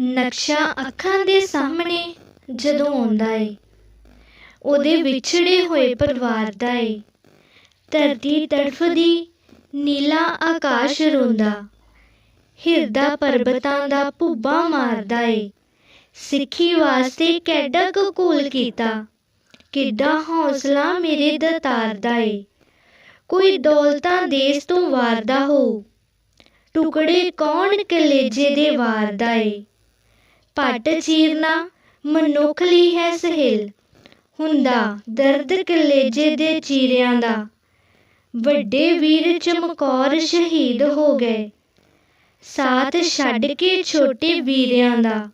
ਨਕਸ਼ਾ ਅੱਖਾਂ ਦੇ ਸਾਹਮਣੇ ਜਦੋਂ ਆਉਂਦਾ ਏ, ਉਹਦੇ ਵਿਛੜੇ ਹੋਏ ਪਰਿਵਾਰ ਦਾ ਏ। ਧਰਤੀ ਤੜਫਦੀ ਨੀਲਾ ਆਕਾਸ਼ ਰੋਂਦਾ, ਹਿਰਦਾ ਪਰਬਤਾਂ ਦਾ ਭੁੱਬਾ ਮਾਰਦਾ ਏ। ਸਿੱਖੀ ਵਾਸਤੇ ਕਿੱਡਾ ਕਕੂਲ ਕੀਤਾ, ਕਿੱਡਾ ਹੌਸਲਾ ਮੇਰੇ ਦਤਾਰ ਦਾ ਏ। ਕੋਈ ਦੌਲਤਾਂ ਦੇਸ ਤੋਂ ਵਾਰਦਾ ਹੋ, ਟੁਕੜੇ ਕੌਣ ਕਲੇਜੇ ਦੇ ਵਾਰਦਾ ਏ। ਪੱਟ ਚੀਰਨਾ ਮਨੁੱਖ ਲਈ ਹੈ ਸਹਿਲ। ਹੁੰਦਾ ਦਰਦ ਕਲੇਜੇ ਦੇ ਚੀਰਿਆਂ ਦਾ। ਵੱਡੇ ਵੀਰ ਚਮਕੌਰ ਸ਼ਹੀਦ ਹੋ ਗਏ। ਸਾਥ ਛੱਡ ਕੇ ਛੋਟੇ ਵੀਰਿਆਂ ਦਾ।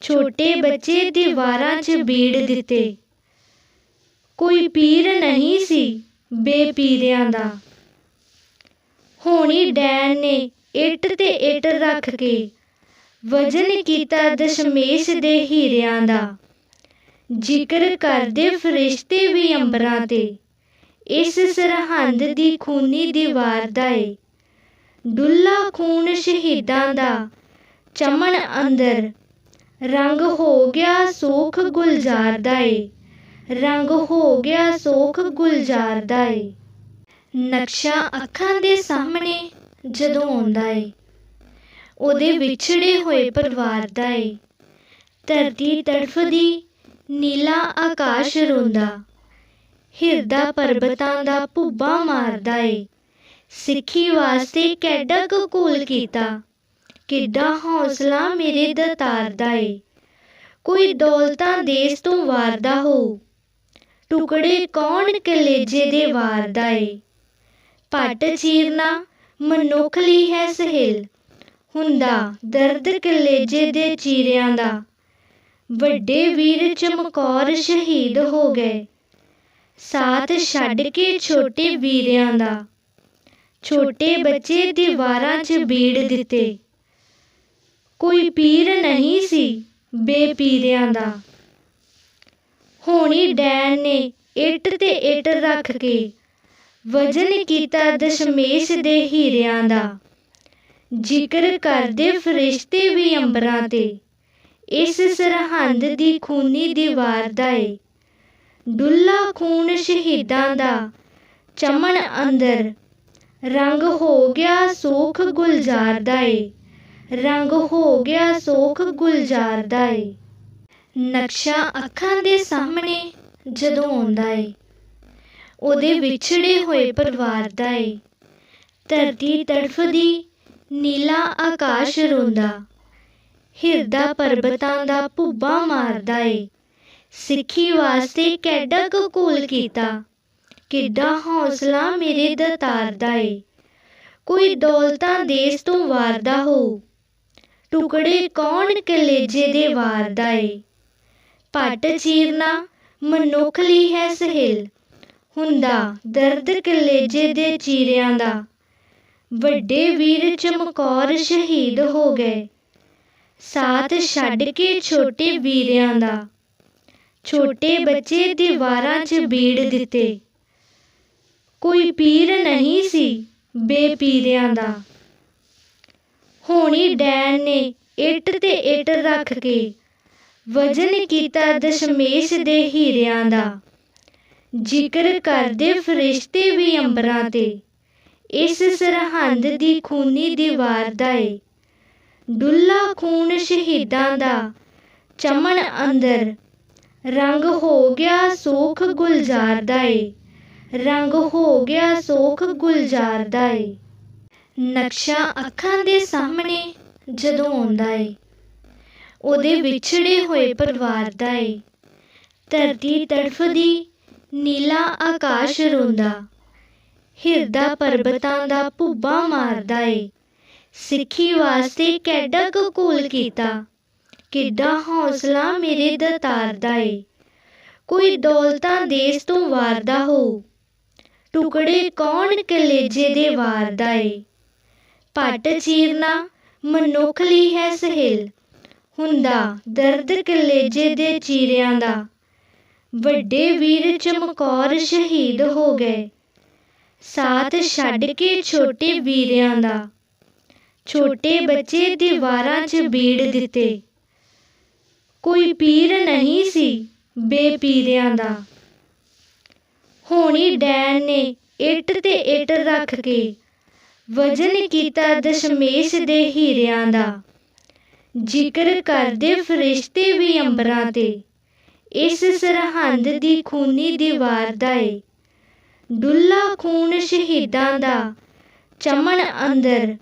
ਛੋਟੇ ਬੱਚੇ ਦੀਵਾਰਾਂ 'ਚ ਬੀੜ ਦਿੱਤੇ। ਕੋਈ ਪੀਰ ਨਹੀਂ ਸੀ ਬੇਪੀਰਿਆਂ ਦਾ। ਹੋਣੀ ਡੈਨ ਨੇ ਇੱਟ ਤੇ ਇੱਟ ਰੱਖ ਕੇ ਵਜਨ ਕੀਤਾ ਦਸ਼ਮੇਸ਼ ਦੇ ਹੀਰਿਆਂ ਦਾ। ਜ਼ਿਕਰ ਕਰਦੇ ਫਰਿਸ਼ਤੇ ਵੀ ਅੰਬਰਾਂ ਤੇ। ਇਸ ਸਰਹੰਦ ਦੀ ਖੂਨੀ ਦੀਵਾਰ ਦਾ ਏ। ਡੁੱਲਾ ਖੂਨ ਸ਼ਹੀਦਾਂ ਦਾ। ਚਮਨ ਅੰਦਰ। ਰੰਗ ਹੋ ਗਿਆ ਸੋਖ ਗੁਲਜ਼ਾਰ ਦਾ ਏ। ਰੰਗ ਹੋ ਗਿਆ ਸੋਖ ਗੁਲਜ਼ਾਰ ਦਾ ਏ। ਨਕਸ਼ਾ ਅੱਖਾਂ ਦੇ ਸਾਹਮਣੇ ਜਦੋਂ ਆਉਂਦਾ ਏ। ਉਹਦੇ ਵਿਛੜੇ ਹੋਏ ਪਰਿਵਾਰ ਦਾ ਏ। ਧਰਤੀ ਤੜਫਦੀ ਨੀਲਾ ਆਕਾਸ਼ ਰੋਂਦਾ। ਹਿਰਦਾ ਪਰਬਤਾਂ ਦਾ ਭੁੱਬਾ ਮਾਰਦਾ ਏ। ਸਿੱਖੀ ਵਾਸਤੇ ਕਿੱਡਾ ਕਕੂਲ ਕੀਤਾ। ਕਿੱਡਾ ਹੌਸਲਾ ਮੇਰੇ ਦਤਾਰ ਦਾ ਏ। ਕੋਈ ਦੌਲਤਾਂ ਦੇਸ ਤੋਂ ਵਾਰਦਾ ਹੋ। ਟੁਕੜੇ ਕੌਣ ਕਲੇਜੇ ਦੇ ਵਾਰਦਾ ਏ। ਪੱਟ ਚੀਰਨਾ ਮਨੁੱਖ ਲਈ ਹੈ ਸਹਿਲ। ਹੁੰਦਾ, ਦਰਦ ਕਲੇਜੇ ਦੇ ਚੀਰਿਆਂ ਦਾ। ਵੱਡੇ ਵੀਰ ਚਮਕੌਰ ਸ਼ਹੀਦ ਹੋ ਗਏ। ਸਾਥ ਛੱਡ ਕੇ ਛੋਟੇ ਵੀਰਿਆਂ ਦਾ। ਛੋਟੇ ਬੱਚੇ ਦੀਵਾਰਾਂ 'ਚ ਬੀੜ ਦਿੱਤੇ। ਕੋਈ ਪੀਰ ਨਹੀਂ ਸੀ ਬੇਪੀਰਿਆਂ ਦਾ। ਹੋਣੀ ਡੈਣ ਨੇ ਇੱਟ ਤੇ ਇੱਟ ਰੱਖ ਕੇ ਵਜਨ ਕੀਤਾ ਦਸ਼ਮੇਸ਼ ਦੇ ਹੀਰਿਆਂ ਦਾ। ਜ਼ਿਕਰ ਕਰਦੇ ਫਰਿਸ਼ਤੇ ਵੀ ਅੰਬਰਾਂ ਤੇ। ਇਸ ਸਰਹੰਦ ਦੀ ਖੂਨੀ ਦੀਵਾਰ ਦਾ ਏ। ਡੁੱਲਾ ਖੂਨ ਸ਼ਹੀਦਾਂ ਦਾ। ਚਮਨ ਅੰਦਰ। ਰੰਗ ਹੋ ਗਿਆ ਸੋਖ ਗੁਲਜ਼ਾਰ ਦਾ ਏ। ਰੰਗ ਹੋ ਗਿਆ ਸੋਖ ਗੁਲਜ਼ਾਰ ਦਾ ਏ। ਨਕਸ਼ਾ ਅੱਖਾਂ ਦੇ ਸਾਹਮਣੇ ਜਦੋਂ ਆਉਂਦਾ ਏ। ਉਹਦੇ ਵਿਛੜੇ ਹੋਏ ਪਰਿਵਾਰ ਦਾ ਏ। ਧਰਤੀ ਤੜਫਦੀ ਨੀਲਾ ਆਕਾਸ਼ ਰੋਂਦਾ। ਹਿਰਦਾ ਪਰਬਤਾਂ ਦਾ ਭੁੱਬਾ ਮਾਰਦਾ ਏ। ਸਿੱਖੀ ਵਾਸਤੇ ਕਿੱਡਾ ਕਕੂਲ ਕੀਤਾ। ਕਿੱਡਾ ਹੌਸਲਾ ਮੇਰੇ ਦਤਾਰ ਦਾ ਏ। ਕੋਈ ਦੌਲਤਾਂ ਦੇਸ ਤੋਂ ਵਾਰਦਾ ਹੋ। ਟੁਕੜੇ ਕੌਣ ਕਲੇਜੇ ਦੇ ਵਾਰਦਾ ਏ। ਪੱਟ ਚੀਰਨਾ ਮਨੁੱਖ ਲਈ ਹੈ ਸਹਿਲ। ਹੁੰਦਾ ਦਰਦ ਕਲੇਜੇ ਦੇ ਚੀਰਿਆਂ ਦਾ। ਵੱਡੇ ਵੀਰ ਚਮਕੌਰ ਸ਼ਹੀਦ ਹੋ ਗਏ। ਸਾਥ ਛੱਡ ਕੇ ਛੋਟੇ ਵੀਰਿਆਂ ਦਾ। ਛੋਟੇ ਬੱਚੇ ਦੀਵਾਰਾਂ 'ਚ ਬੀੜ ਦਿੱਤੇ। ਕੋਈ ਪੀਰ ਨਹੀਂ ਸੀ ਬੇਪੀਰਿਆਂ ਦਾ। ਹੋਣੀ ਡੈਨ ਨੇ ਇੱਟ ਤੇ ਇੱਟ ਰੱਖ ਕੇ ਵਜਨ ਕੀਤਾ ਦਸ਼ਮੇਸ਼ ਦੇ ਹੀਰਿਆਂ ਦਾ। ਜ਼ਿਕਰ ਕਰਦੇ ਫਰਿਸ਼ਤੇ ਵੀ ਅੰਬਰਾਂ ਤੇ। ਇਸ ਸਰਹੰਦ ਦੀ ਖੂਨੀ ਦੀਵਾਰ ਦਾ ਏ। ਡੁੱਲਾ ਖੂਨ ਸ਼ਹੀਦਾਂ ਦਾ। ਚਮਨ ਅੰਦਰ। ਰੰਗ ਹੋ ਗਿਆ ਸੋਖ ਗੁਲਜ਼ਾਰ ਦਾ ਏ। ਰੰਗ ਹੋ ਗਿਆ ਸੋਖ ਗੁਲਜ਼ਾਰ ਦਾ ਏ। ਨਕਸ਼ਾ ਅੱਖਾਂ ਦੇ ਸਾਹਮਣੇ ਜਦੋਂ ਆਉਂਦਾ ਏ। ਉਹਦੇ ਵਿਛੜੇ ਹੋਏ ਪਰਿਵਾਰ ਦਾ ਏ। ਧਰਤੀ ਤੜਫਦੀ ਨੀਲਾ ਆਕਾਸ਼ ਰੋਂਦਾ। ਹਿਰਦਾ ਪਰਬਤਾਂ ਦਾ ਭੁੱਬਾ ਮਾਰਦਾ ਏ। ਸਿੱਖੀ ਵਾਸਤੇ ਕਿੱਡਾ ਕਕੂਲ ਕੀਤਾ। ਕਿੱਡਾ ਹੌਸਲਾ ਮੇਰੇ ਦਤਾਰ ਦਾ ਏ। ਕੋਈ ਦੌਲਤਾਂ ਦੇਸ ਤੋਂ ਵਾਰਦਾ ਹੋ। ਟੁਕੜੇ ਕੌਣ ਕਲੇਜੇ ਦੇ ਵਾਰਦਾ ਏ। ਪੱਟ ਚੀਰਨਾ ਮਨੁੱਖ ਲਈ ਹੈ ਸਹਿਲ। ਹੁੰਦਾ ਦਰਦ ਕਲੇਜੇ ਦੇ ਚੀਰਿਆਂ ਦਾ। ਵੱਡੇ ਵੀਰ ਚਮਕੌਰ ਸ਼ਹੀਦ ਹੋ ਗਏ। ਸਾਥ ਛੱਡ ਕੇ ਛੋਟੇ ਵੀਰਿਆਂ ਦਾ। ਛੋਟੇ ਬੱਚੇ ਦੀਵਾਰਾਂ 'ਚ ਬੀੜ ਦਿੱਤੇ। ਕੋਈ ਪੀਰ ਨਹੀਂ ਸੀ ਬੇਪੀਰਿਆਂ ਦਾ। ਹੋਣੀ ਡੈਨ ਨੇ ਇੱਟ ਤੇ ਇੱਟ ਰੱਖ ਕੇ ਵਜਨ ਕੀਤਾ ਦਸ਼ਮੇਸ਼ ਦੇ ਹੀਰਿਆਂ ਦਾ। ਜ਼ਿਕਰ ਕਰਦੇ ਫਰਿਸ਼ਤੇ ਵੀ ਅੰਬਰਾਂ ਤੇ। ਇਸ ਸਰਹੰਦ ਦੀ ਖੂਨੀ ਦੀਵਾਰ ਦਾ ਏ। ਡੁੱਲਾ ਖੂਨ ਸ਼ਹੀਦਾਂ ਦਾ। ਚਮਨ ਅੰਦਰ,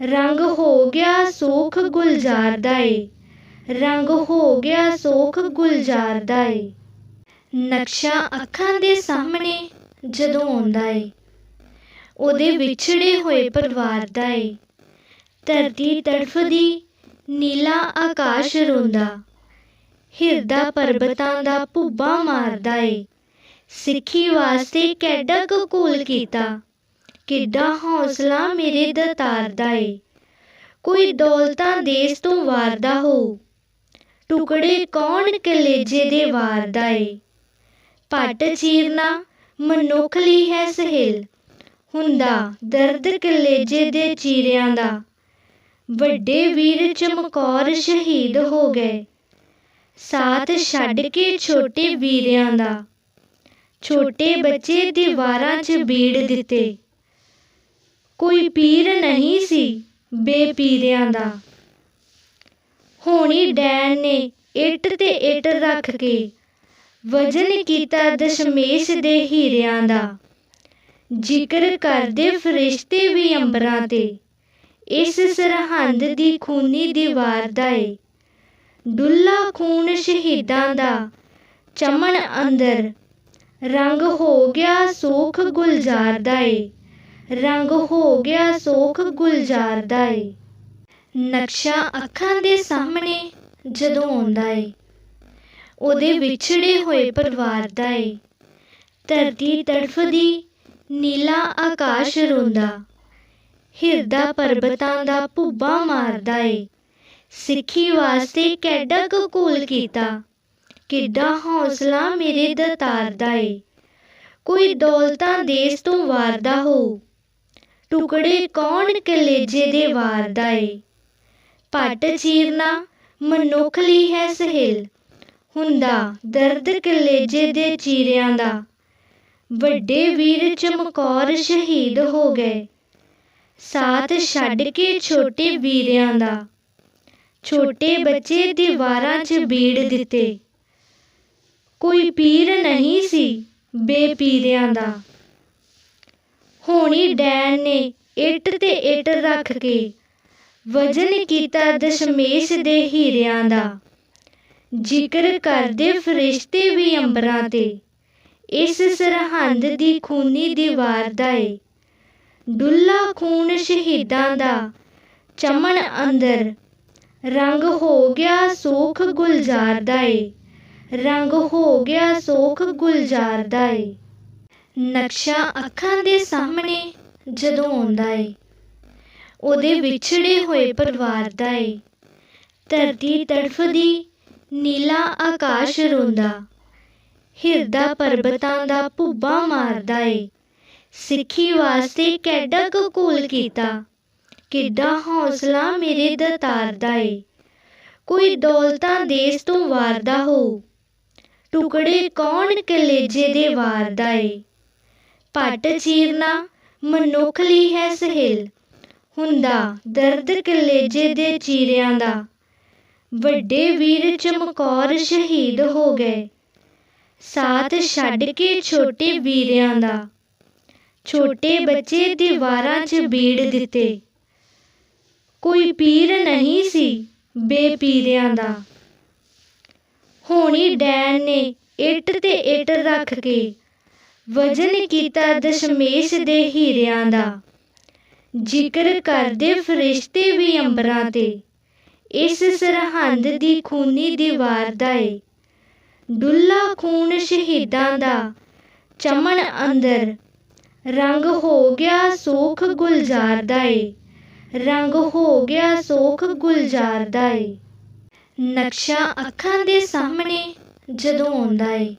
ਰੰਗ ਹੋ ਗਿਆ ਸੋਖ ਗੁਲਜ਼ਾਰ ਦਾ ਏ ਰੰਗ ਹੋ ਗਿਆ ਸੋਖ ਗੁਲਜ਼ਾਰ ਦਾ ਏ ਨਕਸ਼ਾ ਅੱਖਾਂ ਦੇ ਸਾਹਮਣੇ ਜਦੋਂ ਆਉਂਦਾ ਏ ਉਹਦੇ ਵਿਛੜੇ ਹੋਏ ਪਰਿਵਾਰ ਦਾ ਏ ਧਰਤੀ ਤੜਫਦੀ, ਨੀਲਾ ਆਕਾਸ਼ ਰੋਂਦਾ। ਹਿਰਦਾ ਪਰਬਤਾਂ ਦਾ ਭੁੱਬਾ ਮਾਰਦਾ ਏ ਸਿੱਖੀ ਵਾਸਤੇ ਕਿੱਡਾ ਕਕੂਲ ਕੀਤਾ। ਕਿੱਡਾ ਹੌਸਲਾ ਮੇਰੇ ਦਤਾਰ ਦਾ ਏ। ਕੋਈ ਦੌਲਤਾਂ ਦੇਸ ਤੋਂ ਵਾਰਦਾ ਹੋ। ਟੁਕੜੇ ਕੌਣ ਕਲੇਜੇ ਦੇ ਵਾਰਦਾ ਏ। ਪੱਟ ਚੀਰਨਾ ਮਨੁੱਖ ਲਈ ਹੈ ਸਹਿਲ। ਹੁੰਦਾ ਦਰਦ ਕਲੇਜੇ ਦੇ ਚੀਰਿਆਂ ਦਾ। ਵੱਡੇ ਵੀਰ ਚਮਕੌਰ ਸ਼ਹੀਦ ਹੋ ਗਏ। ਸਾਥ ਛੱਡ ਕੇ ਛੋਟੇ ਵੀਰਿਆਂ ਦਾ। ਛੋਟੇ ਬੱਚੇ ਦੀਵਾਰਾਂ 'ਚ ਬੀੜ ਦਿੱਤੇ। ਕੋਈ ਪੀਰ ਨਹੀਂ ਸੀ ਬੇਪੀਰਿਆਂ ਦਾ। ਹੋਣੀ ਡੈਣ ਨੇ ਇੱਟ ਤੇ ਇੱਟ ਰੱਖ ਕੇ ਵਜਨ ਕੀਤਾ ਦਸ਼ਮੇਸ਼ ਦੇ ਹੀਰਿਆਂ ਦਾ। ਜ਼ਿਕਰ ਕਰਦੇ ਫਰਿਸ਼ਤੇ ਵੀ ਅੰਬਰਾਂ ਤੇ। ਇਸ ਸਰਹੰਦ ਦੀ ਖੂਨੀ ਦੀਵਾਰ ਦਾ ਏ। ਡੁੱਲਾ ਖੂਨ ਸ਼ਹੀਦਾਂ ਦਾ ਚਮਨ ਅੰਦਰ ਰੰਗ ਹੋ ਗਿਆ ਸੋਖ ਗੁਲਜ਼ਾਰ ਦਾ ਏ ਰੰਗ ਹੋ ਗਿਆ ਸੋਖ ਗੁਲਜ਼ਾਰ ਦਾ ਏ ਨਕਸ਼ਾ ਅੱਖਾਂ ਦੇ ਸਾਹਮਣੇ ਜਦੋਂ ਆਉਂਦਾ ਏ ਉਹਦੇ ਵਿਛੜੇ ਹੋਏ ਪਰਿਵਾਰ ਦਾ ਏ ਧਰਤੀ ਤੜਫਦੀ ਨੀਲਾ ਆਕਾਸ਼ ਰੋਂਦਾ, ਹਿਰਦਾ ਪਰਬਤਾਂ ਦਾ ਭੁੱਬਾ ਮਾਰਦਾ ਏ ਸਿੱਖੀ ਵਾਸਤੇ ਕਿੱਡਾ ਕਕੂਲ ਕੀਤਾ ਕਿੱਡਾ ਹੌਸਲਾ ਮੇਰੇ ਦਤਾਰ ਦਾ ਏ। ਕੋਈ ਦੌਲਤਾਂ ਦੇਸ ਤੋਂ ਵਾਰਦਾ ਹੋ। ਟੁਕੜੇ ਕੌਣ ਕਲੇਜੇ ਦੇ ਵਾਰਦਾ ਏ। ਪੱਟ ਚੀਰਨਾ ਮਨੁੱਖ ਲਈ ਹੈ ਸਹਿਲ। ਹੁੰਦਾ ਦਰਦ ਕਲੇਜੇ ਦੇ ਚੀਰਿਆਂ ਦਾ। ਵੱਡੇ ਵੀਰ ਚਮਕੌਰ ਸ਼ਹੀਦ ਹੋ ਗਏ। ਸਾਥ ਛੱਡ ਕੇ ਛੋਟੇ ਵੀਰਿਆਂ ਦਾ। ਛੋਟੇ ਬੱਚੇ ਦੀਵਾਰਾਂ 'ਚ ਬੀੜ ਦਿੱਤੇ। ਕੋਈ ਪੀਰ ਨਹੀਂ ਸੀ ਬੇਪੀਰਿਆਂ ਦਾ। ਹੋਣੀ ਡੈਣ ਨੇ ਇੱਟ ਤੇ ਇੱਟ ਰੱਖ ਕੇ ਵਜਨ ਕੀਤਾ ਦਸ਼ਮੇਸ਼ ਦੇ ਹੀਰਿਆਂ ਦਾ। ਜ਼ਿਕਰ ਕਰਦੇ ਫਰਿਸ਼ਤੇ ਵੀ ਅੰਬਰਾਂ ਤੇ, ਇਸ ਸਰਹੰਦ ਦੀ ਖੂਨੀ ਦੀਵਾਰ ਦਾ ਏ। ਡੁੱਲਾ ਖੂਨ ਸ਼ਹੀਦਾਂ ਦਾ ਚਮਨ ਅੰਦਰ ਰੰਗ ਹੋ ਗਿਆ ਸੋਖ ਗੁਲਜ਼ਾਰ ਦਾ ਏ। ਰੰਗ ਹੋ ਗਿਆ ਸੋਖ ਗੁਲਜ਼ਾਰ ਦਾ ਏ। ਨਕਸ਼ਾ ਅੱਖਾਂ ਦੇ ਸਾਹਮਣੇ ਜਦੋਂ ਆਉਂਦਾ ਏ, ਉਹਦੇ ਵਿਛੜੇ ਹੋਏ ਪਰਿਵਾਰ ਦਾ ਏ। ਧਰਤੀ ਤੜਫਦੀ ਨੀਲਾ ਆਕਾਸ਼ ਰੋਂਦਾ, ਹਿਰਦਾ ਪਰਬਤਾਂ ਦਾ ਭੁੱਬਾ ਮਾਰਦਾ ਏ। ਸਿੱਖੀ ਵਾਸਤੇ ਕਿੱਡਾ ਕਕੂਲ ਕੀਤਾ, ਕਿੱਡਾ ਹੌਸਲਾ ਮੇਰੇ ਦਤਾਰ ਦਾ ਏ। ਕੋਈ ਦੌਲਤਾਂ ਦੇਸ ਤੋਂ ਵਾਰਦਾ ਹੋ ਟੁਕੜੇ ਕੌਣ ਕਲੇਜੇ ਦੇ ਵਾਰਦਾ ਏ ਪੱਟ ਚੀਰਨਾ ਮਨੁੱਖ ਲਈ ਹੈ ਸਹਿਲ, ਹੁੰਦਾ ਦਰਦ ਕਲੇਜੇ ਦੇ ਚੀਰਿਆਂ ਦਾ। ਵੱਡੇ ਵੀਰ ਚਮਕੌਰ ਸ਼ਹੀਦ ਹੋ ਗਏ, ਸਾਥ ਛੱਡ ਕੇ ਛੋਟੇ ਵੀਰਿਆਂ ਦਾ। ਛੋਟੇ ਬੱਚੇ ਦੀਵਾਰਾਂ 'ਚ ਬੀੜ ਦਿੱਤੇ। ਕੋਈ ਪੀਰ ਨਹੀਂ ਸੀ ਬੇਪੀਰਿਆਂ ਦਾ। ਹੋਣੀ ਡੈਣ ਨੇ ਇੱਟ ਤੇ ਇੱਟ ਰੱਖ ਕੇ। ਵਜਨ ਕੀਤਾ ਦਸ਼ਮੇਸ਼ ਦੇ ਹੀਰਿਆਂ ਦਾ। ਜ਼ਿਕਰ ਕਰਦੇ ਫਰਿਸ਼ਤੇ ਵੀ ਅੰਬਰਾਂ ਤੇ। ਇਸ ਸਰਹੰਦ ਦੀ ਖੂਨੀ ਦੀਵਾਰ ਦਾ ਏ। ਡੁੱਲਾ ਖੂਨ ਸ਼ਹੀਦਾਂ ਦਾ। ਚਮਨ ਅੰਦਰ। ਰੰਗ ਹੋ ਗਿਆ ਸੋਖ ਗੁਲਜ਼ਾਰ ਦਾ ਏ। ਰੰਗ ਹੋ ਗਿਆ ਸੋਖ ਗੁਲਜ਼ਾਰ ਦਾ ਏ। ਨਕਸ਼ਾ ਅੱਖਾਂ ਦੇ ਸਾਹਮਣੇ ਜਦੋਂ ਆਉਂਦਾ ਏ,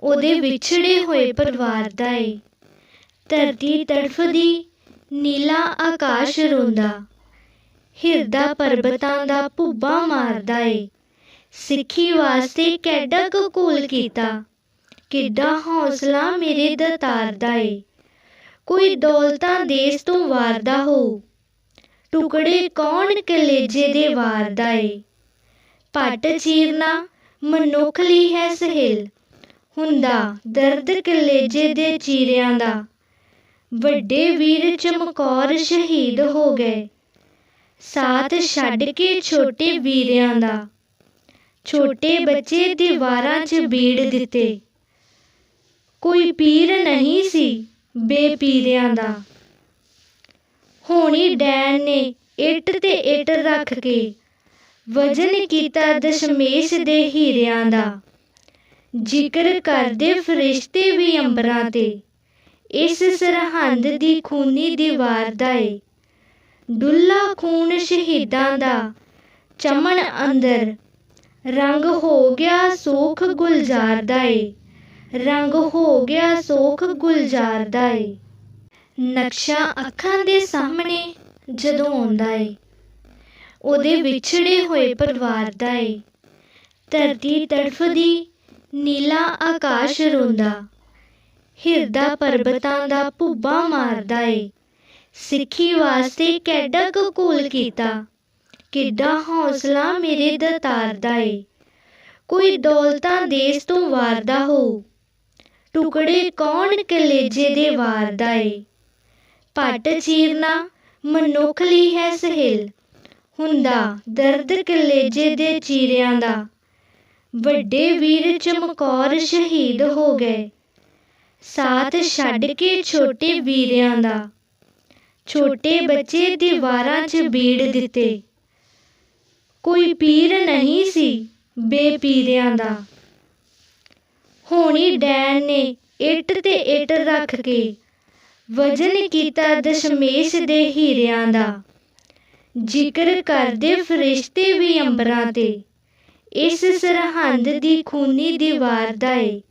ਉਹਦੇ ਵਿਛੜੇ ਹੋਏ ਪਰਿਵਾਰ ਦਾ ਏ। ਧਰਤੀ ਤੜਫਦੀ ਨੀਲਾ ਆਕਾਸ਼ ਰੋਂਦਾ, ਹਿਰਦਾ ਪਰਬਤਾਂ ਦਾ ਭੁੱਬਾ ਮਾਰਦਾ ਏ। ਸਿੱਖੀ ਵਾਸਤੇ ਕੈਡਾ ਕਕੂਲ ਕੀਤਾ, ਕਿੱਡਾ ਹੌਸਲਾ ਮੇਰੇ ਦਤਾਰ ਦਾ ਏ। ਕੋਈ ਦੌਲਤਾਂ ਦੇਸ ਤੋਂ ਵਾਰਦਾ ਹੋ, ਟੁਕੜੇ ਕੌਣ ਕਲੇਜੇ ਦੇ ਵਾਰਦਾ ਏ। ਪੱਟ ਚੀਰਨਾ ਮਨੁੱਖ ਲਈ ਹੈ ਸਹਿਲ। ਹੁੰਦਾ ਦਰਦ ਕਲੇਜੇ ਦੇ ਚੀਰਿਆਂ ਦਾ। ਵੱਡੇ ਵੀਰ ਚਮਕੌਰ ਸ਼ਹੀਦ ਹੋ ਗਏ। ਸਾਥ ਛੱਡ ਕੇ ਛੋਟੇ ਵੀਰਿਆਂ ਦਾ। ਛੋਟੇ ਬੱਚੇ ਦੀਵਾਰਾਂ 'ਚ ਬੀੜ ਦਿੱਤੇ। ਕੋਈ ਪੀਰ ਨਹੀਂ ਸੀ ਬੇਪੀਰਿਆਂ ਦਾ। ਹੋਣੀ ਡੈਣ ਨੇ ਇੱਟ ਤੇ ਇੱਟ ਰੱਖ ਕੇ ਵਜਨ ਕੀਤਾ ਦਸ਼ਮੇਸ਼ ਦੇ ਹੀਰਿਆਂ ਦਾ। ਜ਼ਿਕਰ ਕਰਦੇ ਫਰਿਸ਼ਤੇ ਵੀ ਅੰਬਰਾਂ ਤੇ। ਇਸ ਸਰਹੰਦ ਦੀ ਖੂਨੀ ਦੀਵਾਰ ਦਾ ਏ। ਡੁੱਲਾ ਖੂਨ ਸ਼ਹੀਦਾਂ ਦਾ। ਚਮਨ ਅੰਦਰ। ਰੰਗ ਹੋ ਗਿਆ ਸੋਖ ਗੁਲਜ਼ਾਰ ਦਾ ਏ। ਰੰਗ ਹੋ ਗਿਆ ਸੋਖ ਗੁਲਜ਼ਾਰ ਦਾ ਏ। ਨਕਸ਼ਾ ਅੱਖਾਂ ਦੇ ਸਾਹਮਣੇ ਜਦੋਂ ਆਉਂਦਾ ਏ। ਉਹਦੇ ਵਿਛੜੇ ਹੋਏ ਪਰਿਵਾਰ ਦਾ ਏ। ਧਰਤੀ ਤੜਫਦੀ ਨੀਲਾ ਆਕਾਸ਼ ਰੋਂਦਾ। ਹਿਰਦਾ ਪਰਬਤਾਂ ਦਾ ਭੁੱਬਾ ਮਾਰਦਾ ਏ। ਸਿੱਖੀ ਵਾਸਤੇ ਕੈਡਾ ਕਕੂਲ ਕੀਤਾ। ਕਿੱਡਾ ਹੌਸਲਾ ਮੇਰੇ ਦਤਾਰ ਦਾ ਏ। ਕੋਈ ਦੌਲਤਾਂ ਦੇਸ ਤੋਂ ਵਾਰਦਾ ਹੋ। ਟੁਕੜੇ ਕੌਣ ਕਲੇਜੇ ਦੇ ਵਾਰਦਾ ਏ। ਪੱਟ ਚੀਰਨਾ ਮਨੁੱਖ ਲਈ ਹੈ ਸਹਿਲ। ਹੁੰਦਾ, ਦਰਦ ਕਲੇਜੇ ਦੇ ਚੀਰਿਆਂ ਦਾ। ਵੱਡੇ ਵੀਰ ਚਮਕੌਰ ਸ਼ਹੀਦ ਹੋ ਗਏ। ਸਾਥ ਛੱਡ ਕੇ ਛੋਟੇ ਵੀਰਿਆਂ ਦਾ। ਛੋਟੇ ਬੱਚੇ ਦੀਵਾਰਾਂ 'ਚ ਬੀੜ ਦਿੱਤੇ। ਕੋਈ ਪੀਰ ਨਹੀਂ ਸੀ ਬੇਪੀਰਿਆਂ ਦਾ। ਹੋਣੀ ਡੈਨ ਨੇ ਇੱਟ ਤੇ ਇੱਟ ਰੱਖ ਕੇ ਵਜਨ ਕੀਤਾ ਦਸ਼ਮੇਸ਼ ਦੇ ਹੀਰਿਆਂ ਦਾ। ਜ਼ਿਕਰ ਕਰਦੇ ਫਰਿਸ਼ਤੇ ਵੀ ਅੰਬਰਾਂ ਤੇ। ਇਸ ਸਰਹੰਦ ਦੀ ਖੂਨੀ ਦੀਵਾਰ ਦਾ ਏ।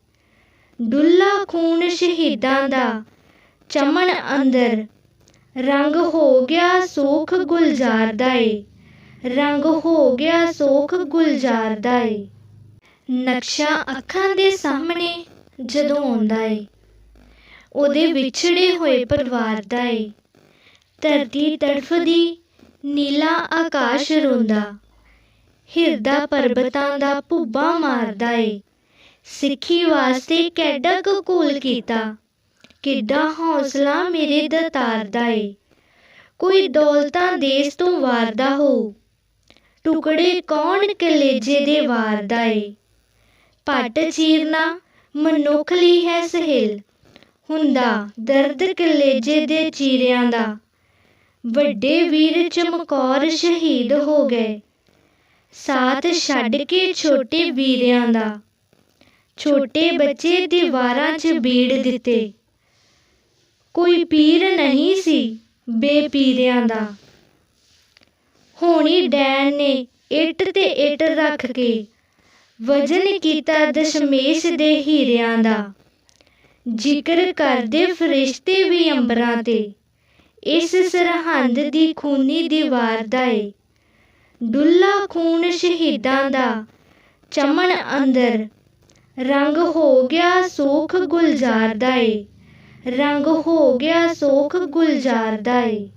ਡੁੱਲਾ ਖੂਨ ਸ਼ਹੀਦਾਂ ਦਾ। ਚਮਨ ਅੰਦਰ। ਰੰਗ ਹੋ ਗਿਆ ਸੋਖ ਗੁਲਜ਼ਾਰ ਦਾ ਏ। ਰੰਗ ਹੋ ਗਿਆ ਸੋਖ ਗੁਲਜ਼ਾਰ ਦਾ ਏ। ਨਕਸ਼ਾ ਅੱਖਾਂ ਦੇ ਸਾਹਮਣੇ ਜਦੋਂ ਆਉਂਦਾ ਏ। ਉਹਦੇ ਵਿਛੜੇ ਹੋਏ ਪਰਿਵਾਰ ਦਾ ਏ। ਧਰਤੀ ਤੜਫਦੀ ਨੀਲਾ ਆਕਾਸ਼ ਰੋਂਦਾ। ਹਿਰਦਾ ਪਰਬਤਾਂ ਦਾ ਭੁੱਬਾ ਮਾਰਦਾ ਏ। ਸਿੱਖੀ ਵਾਸਤੇ ਕੈਡਾ ਕਕੂਲ ਕੀਤਾ। ਕਿੱਡਾ ਹੌਸਲਾ ਮੇਰੇ ਦਤਾਰ ਦਾ ਏ। ਕੋਈ ਦੌਲਤਾਂ ਦੇਸ ਤੋਂ ਵਾਰਦਾ ਹੋ। ਟੁਕੜੇ ਕੌਣ ਕਲੇਜੇ ਦੇ ਵਾਰਦਾ ਏ। ਪੱਟ ਚੀਰਨਾ ਮਨੁੱਖ ਲਈ ਹੈ ਸਹਿਲ। ਹੁੰਦਾ ਦਰਦ ਕਲੇਜੇ ਦੇ ਚੀਰਿਆਂ ਦਾ। ਵੱਡੇ ਵੀਰ ਚਮਕੌਰ ਸ਼ਹੀਦ ਹੋ ਗਏ। ਸਾਥ ਛੱਡ ਕੇ ਛੋਟੇ ਵੀਰਿਆਂ ਦਾ। ਛੋਟੇ ਬੱਚੇ ਦੀਵਾਰਾਂ 'ਚ ਬੀੜ ਦਿੱਤੇ। ਕੋਈ ਪੀਰ ਨਹੀਂ ਸੀ ਬੇਪੀਰਿਆਂ ਦਾ। ਹੋਣੀ ਡੈਨ ਨੇ ਇੱਟ ਤੇ ਇੱਟ ਰੱਖ ਕੇ ਵਜਨ ਕੀਤਾ ਦਸ਼ਮੇਸ਼ ਦੇ ਹੀਰਿਆਂ ਦਾ। ਜ਼ਿਕਰ ਕਰਦੇ ਫਰਿਸ਼ਤੇ ਵੀ ਅੰਬਰਾਂ ਤੇ। ਇਸ ਸਰਹੰਦ ਦੀ ਖੂਨੀ ਦੀਵਾਰ ਦਾ ਏ। ਡੁੱਲਾ ਖੂਨ ਸ਼ਹੀਦਾਂ ਦਾ ਚਮਨ ਅੰਦਰ। ਰੰਗ ਹੋ ਗਿਆ ਸੋਖ ਗੁਲਜ਼ਾਰ ਦਾ ਏ। ਰੰਗ ਹੋ ਗਿਆ ਸੋਖ ਗੁਲਜ਼ਾਰ ਦਾ ਏ।